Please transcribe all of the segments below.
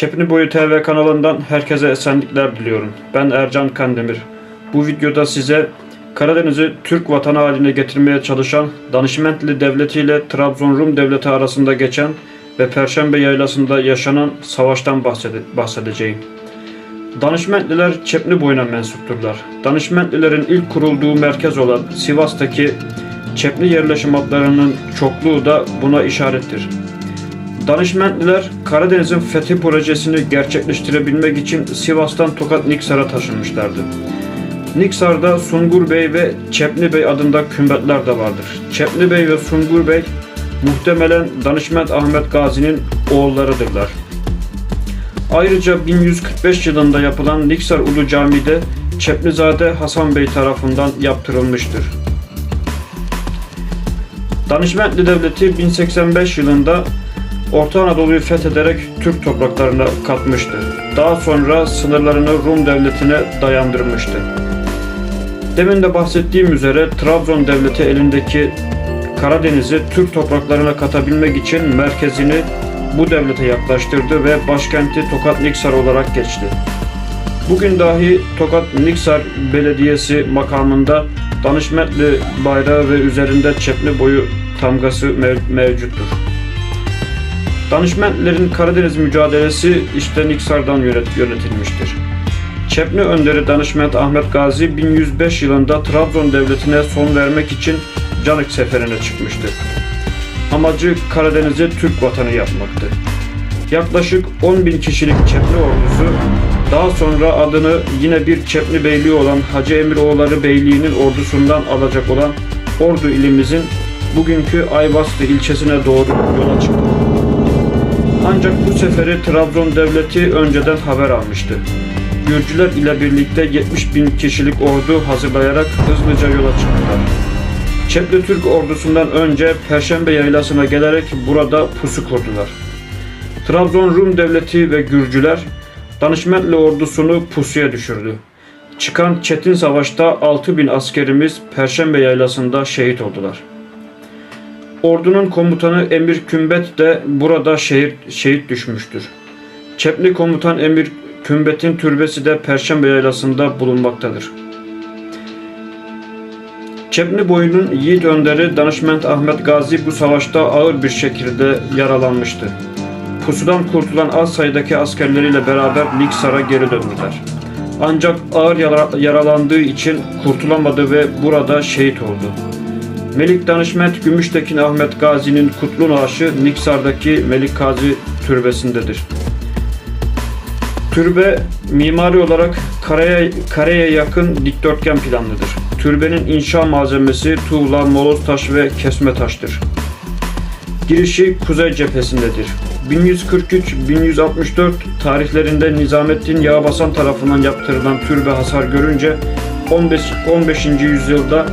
Çepni Boyu TV kanalından herkese esenlikler diliyorum. Ben Ercan Kandemir. Bu videoda size Karadeniz'i Türk vatanı haline getirmeye çalışan Danışmentli Devleti ile Trabzon Rum Devleti arasında geçen ve Perşembe Yaylası'nda yaşanan savaştan bahsede- bahsedeceğim. Danışmentliler Çepni boyuna mensupturlar. Danışmentlilerin ilk kurulduğu merkez olan Sivas'taki Çepni yerleşim hatlarının çokluğu da buna işarettir. Danışmentliler Karadeniz'in fethi projesini gerçekleştirebilmek için Sivas'tan Tokat Niksar'a taşınmışlardı. Niksar'da Sungur Bey ve Çepni Bey adında kümbetler de vardır. Çepni Bey ve Sungur Bey muhtemelen Danışment Ahmet Gazi'nin oğullarıdırlar. Ayrıca 1145 yılında yapılan Niksar Ulu Camii'de Çeplizade Hasan Bey tarafından yaptırılmıştır. Danışmentli Devleti 1085 yılında Orta Anadolu'yu fethederek Türk topraklarına katmıştı. Daha sonra sınırlarını Rum Devleti'ne dayandırmıştı. Demin de bahsettiğim üzere Trabzon Devleti elindeki Karadeniz'i Türk topraklarına katabilmek için merkezini bu devlete yaklaştırdı ve başkenti Tokat Niksar olarak geçti. Bugün dahi Tokat Niksar Belediyesi makamında Danışmetli bayrağı ve üzerinde çepni boyu tamgası mev- mevcuttur. Danışmentlerin Karadeniz mücadelesi işte Niksar'dan yönet- yönetilmiştir. Çepni önderi Danışment Ahmet Gazi 1105 yılında Trabzon devletine son vermek için Canik seferine çıkmıştır. Amacı Karadeniz'i Türk vatanı yapmaktı. Yaklaşık 10 bin kişilik Çepni ordusu daha sonra adını yine bir Çepni Beyliği olan Hacı Emiroğulları Beyliği'nin ordusundan alacak olan Ordu ilimizin bugünkü Ayvaslı ilçesine doğru yola çıktı. Ancak bu seferi Trabzon devleti önceden haber almıştı. Gürcüler ile birlikte 70 bin kişilik ordu hazırlayarak hızlıca yola çıktılar. Çepli Türk ordusundan önce Perşembe Yaylası'na gelerek burada pusu kurdular. Trabzon Rum devleti ve Gürcüler Danışmentli ordusunu pusuya düşürdü. Çıkan çetin savaşta 6 bin askerimiz Perşembe Yaylası'nda şehit oldular. Ordunun komutanı Emir Kümbet de burada şehit, şehit düşmüştür. Çepli komutan Emir Kümbet'in türbesi de Perşembe Yaylası'nda bulunmaktadır. Çepni boyunun yiğit önderi Danışment Ahmet Gazi bu savaşta ağır bir şekilde yaralanmıştı. Pusudan kurtulan az sayıdaki askerleriyle beraber Niksar'a geri döndüler. Ancak ağır yara- yaralandığı için kurtulamadı ve burada şehit oldu. Melik Danışmet Gümüştekin Ahmet Gazi'nin kutlu naaşı Niksar'daki Melik Gazi türbesindedir. Türbe mimari olarak kareye, kareye yakın dikdörtgen planlıdır. Türbenin inşa malzemesi tuğla, moloz taş ve kesme taştır. Girişi kuzey cephesindedir. 1143-1164 tarihlerinde Nizamettin Yağbasan tarafından yaptırılan türbe hasar görünce 15. 15. yüzyılda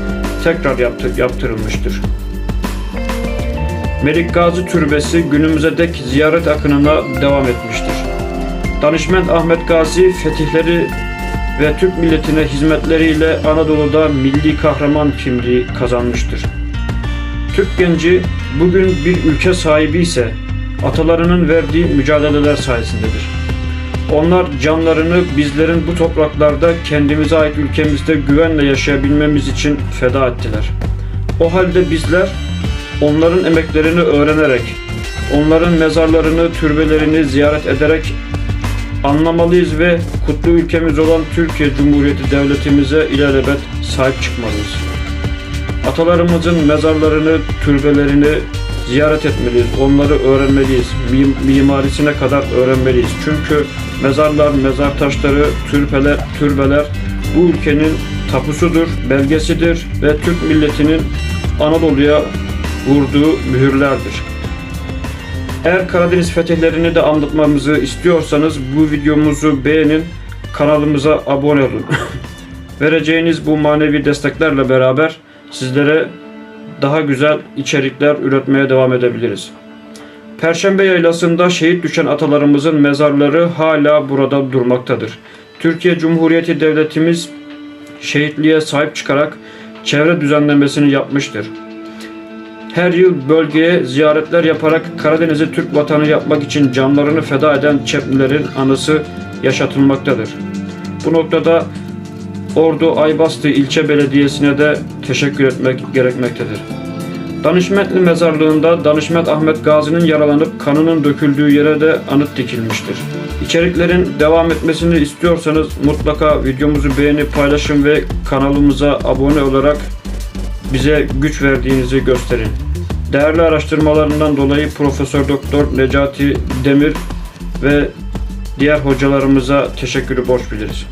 tekrar yaptı, yaptırılmıştır. Melik Gazi Türbesi günümüze dek ziyaret akınına devam etmiştir. Danışment Ahmet Gazi fetihleri ve Türk milletine hizmetleriyle Anadolu'da milli kahraman kimliği kazanmıştır. Türk genci bugün bir ülke sahibi ise atalarının verdiği mücadeleler sayesindedir. Onlar canlarını bizlerin bu topraklarda kendimize ait ülkemizde güvenle yaşayabilmemiz için feda ettiler. O halde bizler onların emeklerini öğrenerek, onların mezarlarını, türbelerini ziyaret ederek anlamalıyız ve kutlu ülkemiz olan Türkiye Cumhuriyeti Devletimize ilelebet sahip çıkmalıyız. Atalarımızın mezarlarını, türbelerini ziyaret etmeliyiz. Onları öğrenmeliyiz. Mim- Mimarisine kadar öğrenmeliyiz. Çünkü mezarlar, mezar taşları, türbeler, türbeler bu ülkenin tapusudur, belgesidir ve Türk milletinin Anadolu'ya vurduğu mühürlerdir. Eğer Karadeniz fetihlerini de anlatmamızı istiyorsanız bu videomuzu beğenin, kanalımıza abone olun. Vereceğiniz bu manevi desteklerle beraber sizlere daha güzel içerikler üretmeye devam edebiliriz. Perşembe Yaylası'nda şehit düşen atalarımızın mezarları hala burada durmaktadır. Türkiye Cumhuriyeti Devletimiz şehitliğe sahip çıkarak çevre düzenlemesini yapmıştır. her yıl bölgeye ziyaretler yaparak Karadeniz'i Türk vatanı yapmak için canlarını feda eden Çeplilerin anısı yaşatılmaktadır. Bu noktada Ordu Aybastı ilçe belediyesine de teşekkür etmek gerekmektedir. Danışmetli mezarlığında Danışmet Ahmet Gazi'nin yaralanıp kanının döküldüğü yere de anıt dikilmiştir. İçeriklerin devam etmesini istiyorsanız mutlaka videomuzu beğenip paylaşın ve kanalımıza abone olarak bize güç verdiğinizi gösterin. Değerli araştırmalarından dolayı Profesör Doktor Necati Demir ve diğer hocalarımıza teşekkürü borç biliriz.